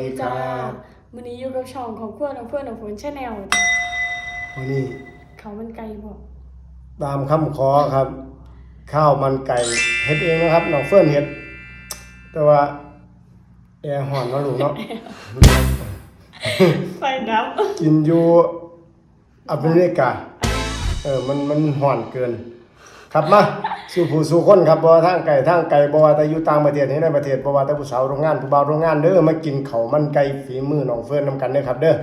ดีจ้าครับวันนี้อยู่กับช่องของเพื่อนของเพื่อนของฝนชาแนลจ้ะวันนี้เขามันไกลบอกตามคำขอครับ ข้าวมันไก่เฮ็ดเองนะครับน้องเฟิร์นเฮ็ด แต่ว่าแอร์ห่อนเนาะลูกเนาะไฟดับกินอยู่อเมริกาเออมันมันห่อนเกิน ครับมา สู่ผู้สู่คนครับบ่ว่าทางไก่ทางไก่บ่ว่าแต่อยู่ต่างประเทศให้ในประเทศบ่ว่าแต่ผู้สาวโรงงานผู้บ่าวโรงงานเด้อมากินข้าวมันไก่ฝีมือน้องเฟิร์นนํกันเด้อครับ เด้อ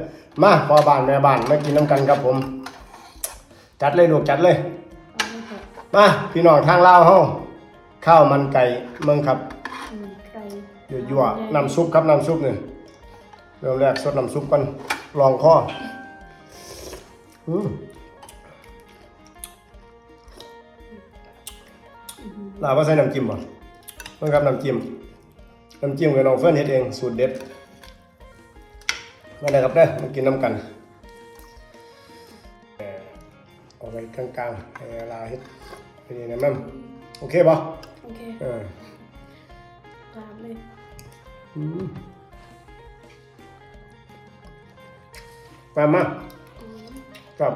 มาพ่อบ้านแม่บ้านมากินนํกันครับผม จัดเลยลูกจัดเลยมาพี่น้องทางลาวเฮาข้าวมันไก่เมืองครับยั่วๆน้ำซุปครับน้ำซุปนี่เริ่มแรกสดน้ำซุปก่อนลองข้ออืม ลาวว่าใส่น้ำจิ้มบ่เมืองครับน้ำจิ้มน้ำจิ้มกับน้องเฟิร์นเฮ็ดเองสูตรเด็ดมาเลยครับเด้อมากินน้ำกันเอ่อเอาไว้กลางๆให้ลาเฮ็ดไปนี่นะแม่มโอเคป่ะโอเคเออลาบเลยอืมมามาอืมกับ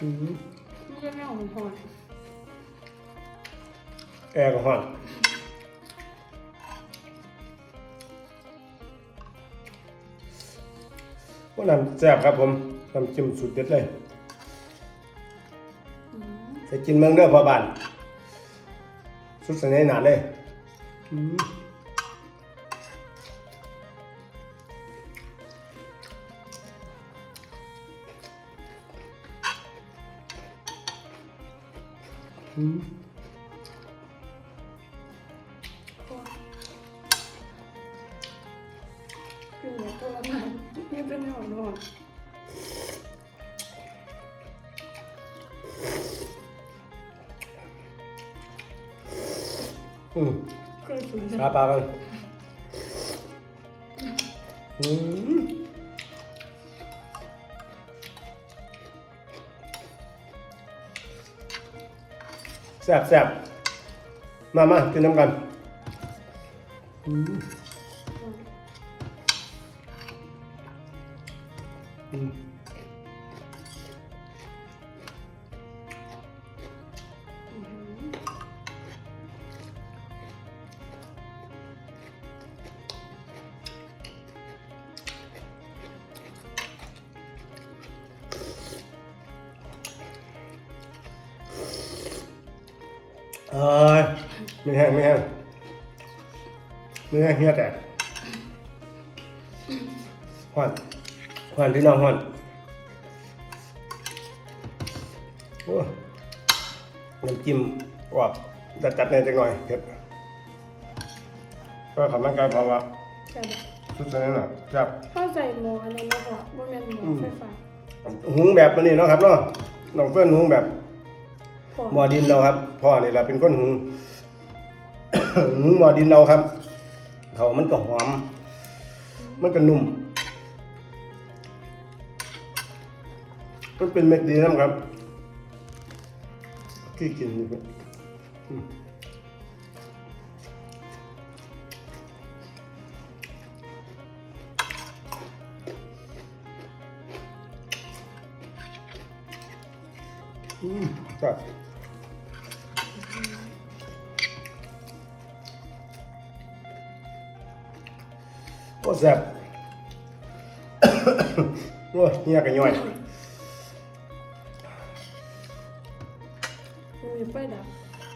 อืมไม่ใช่แม่ของพรแอร์ก็ฮ้อนว่าน้ำแซ่บครับผมน้ำจิ้มสุดเด็ดเลยอืมใส่กินเมืองเด้อพ่อบ้านสุดสนิทหนาเลย อืม อืมพอคืออยากตัวละมันไม่เป็นแม่ของอืมก็เลยฝืนปลาปลากันอืม ซ่บแซ่บมามากินน้ำกันอืม เอ้ยไม่แห้งไม่แห้งไม่แห้งเฮียแตกหวานหวานพี่น้องหวานโอ้น้ำจิ้มว่าจัดจัดๆในอยจังหน่อยเผ็ดก็ทำร่างกายภาวะใช่ปะทุกชนิดน่ะครับเข้าใส่หมออะไรนะพ่อว่าแม่นหมอไฟฟ้าหุงแบบนี้เนาะครับเนาะน้องเพื่อนหุงแบบพ่อ หมอดินเราครับพ่อเนี่แหละเป็นคนหุงหุงหมอดินเราครับเขามันก็หอม มันก็นุ่ม มันเป็นเม็ดดีนะครับที่กินนี่เป็นอืมอืมครับโอ้แซ่บโอ้ยเฮียกันย่อยมีไฟดับ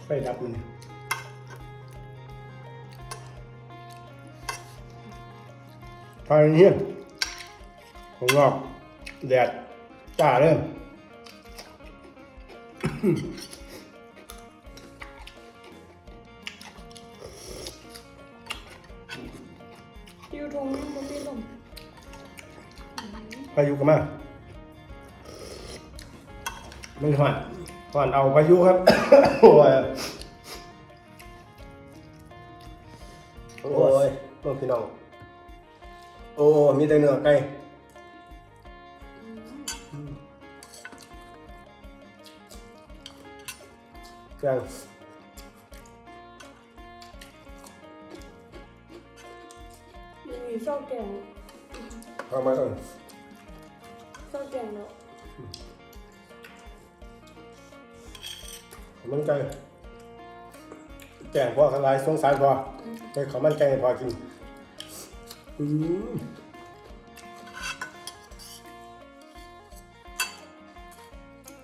ไฟดับมันไฟเฮียของนอ พายุกันมามันห่อนห่อนเอาพายุครับโอ้ยโอ้ยน้องพี่น้องโอ้มีแต่เนื้อไก่เครื่องมีชองแกงเอามาก่อน เศร้าแกงแล้วข้าวมันไก่แกงพอขลายสงสารพอไปข้าวมันไก่ให้พอกินอืม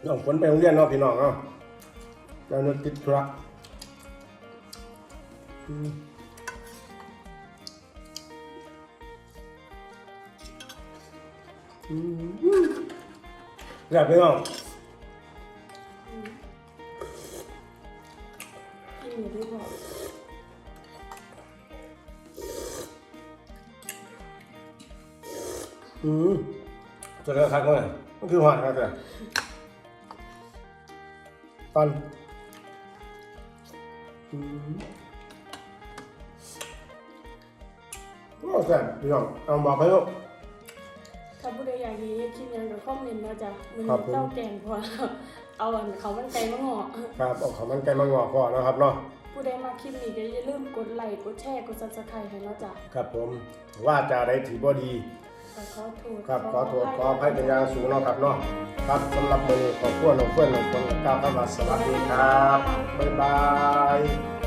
น้องฝนไปโรงเรียนเนาะพี่น้องเนาะแล้วนึกติดธุระอืม อืมอยากพี่น้องกินอยู่ด้วยบอกอืมจะเลือกคักเลยมันคือหวานครับแต่ตอนอืมโอ้แซ่บพี่น้องเอาบอกให้ลูกถ้าผู้ใดอยากดีคลิปยังกับคอมเมนต์นะจ๊ะมันครับผมเศร้าแกงพอเอาอันเขามันไก่มาห่อครับเอาข้าวมันไก่มางอกก่อนนะครับเนาะผู้ใดมาคลิปนี้ก็อย่าลืมกดไลค์กดแชร์กดซับสไครต์ให้เราจ้ะครับผมว่าจะได้ถือบ่ดี ก็ขอโทษ ครับขอโทษขออภัยเป็นอย่างสูงเนาะครับเนาะครับสำหรับมือนี้ขอบคุณน้องเพื่อนน้องคนกล่าวคำว่าสวัสดีครับบ๊ายบาย